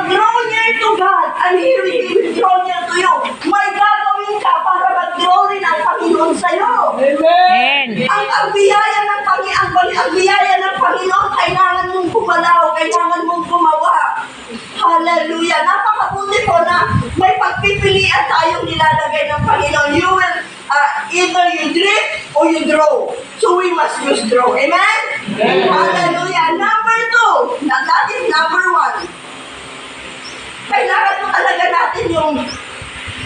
mag-draw near to God, and He will draw near to you. May gagawin ka para mag-draw rin ang Panginoon sa'yo. Amen. Ang, ang biyaya ng Panginoon, ang, ang biyaya ng Panginoon, kailangan mong gumalaw, kailangan mong gumawa. Hallelujah. Napakabuti po na may pagpipilian tayong nilalagay ng Panginoon. You will, uh, either you drift or you draw. So we must use draw. Amen? Hallelujah. Number two, that, that is number one. Natin yung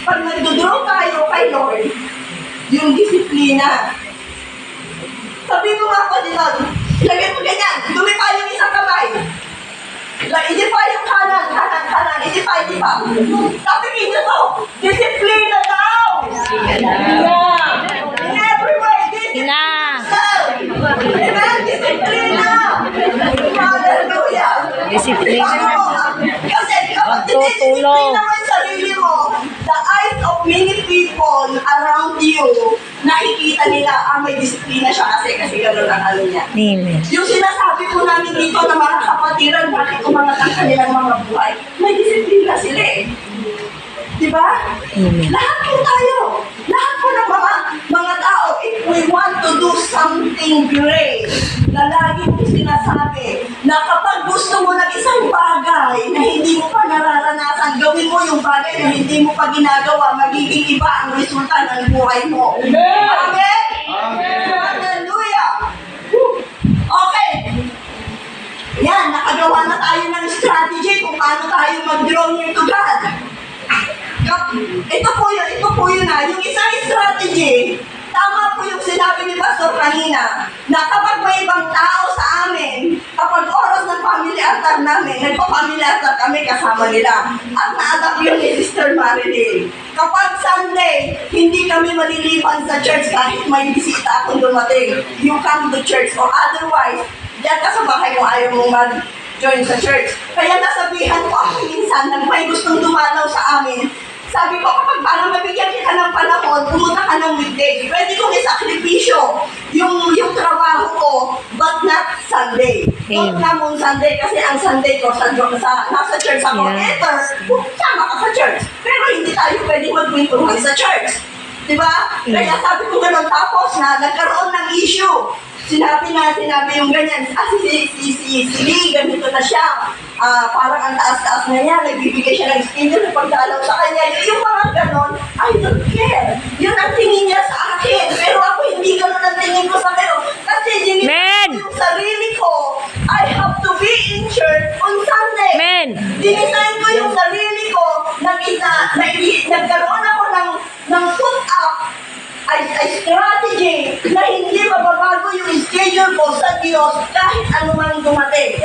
pag nagdodraw tayo kay Lord, yung disiplina. Sabi mo nga po din nun, ilagay mo ganyan, dumi pa yung isang kamay. Hindi pa yung kanan, kanan, kanan, hindi pa, hindi pa. Sabi niyo to, disiplina daw! In every way, Sina. disciplina! Amen, disiplina! Hallelujah! Disiplina. Ano? Kasi kapag Dinidisiplina mo yung sarili mo, the eyes of many people around you, nakikita nila, ah, may disiplina siya kasi, kasi gano'n ang ano niya. Amen. Yung sinasabi po namin dito na mga kapatiran, bakit umangat ang kanilang mga buhay, may disiplina sila eh. Di ba? Amen. Lahat po tayo, lahat po ng mga, mga tao, if we want to do something great, na lagi mo sinasabi, na kapag gusto mo ng isang bagay na hindi mo pa nararanasan, gawin na hindi mo pa ginagawa, magiging iba ang resulta ng buhay mo. Amen? Hallelujah! Woo! Okay. Yan, nakagawa na tayo ng strategy kung paano tayo mag-draw near to God. Ito po yun, ito po yun na. Yung isang strategy, tama po yung sinabi ni Pastor kanina, na kapag may ibang tao sa amin, kapag altar namin, nagpa-family altar kami kasama nila. At na-adapt yun ni Sister Marilyn. Kapag Sunday, hindi kami malilipan sa church kahit may bisita akong dumating. You come to church or otherwise, diyan ka sa bahay mo ayaw mong mag join sa church. Kaya nasabihan ko ako minsan na may gustong dumalaw sa amin. Sabi ko, kapag para mabigyan kita ng panahon, pumunta ka ng weekday. Pwede kong isakripisyo yung, yung trabaho ko, but not Sunday. Not Amen. namon Sunday, kasi ang Sunday ko, sa, sa, nasa church ako. Yeah. Eter, sama ka sa church. Pero hindi tayo pwede magkwentuhan sa church. Diba? Kaya sabi ko ganun, tapos na nagkaroon ng issue. Sinabi na, sinabi yung ganyan, ah, si, si, si, si, si Lee, ganito na siya. Ah, parang ang taas-taas na niya, nagbibigay siya ng schedule na pagdalaw sa kanya. Yung mga ganon, I don't care. Yun ang tingin niya sa akin. Dinisign ko yung sarili ko, nag na, na, nagkaroon ako ng, ng put up ay, ay strategy na hindi mababago yung schedule ko sa Diyos kahit anumang dumating.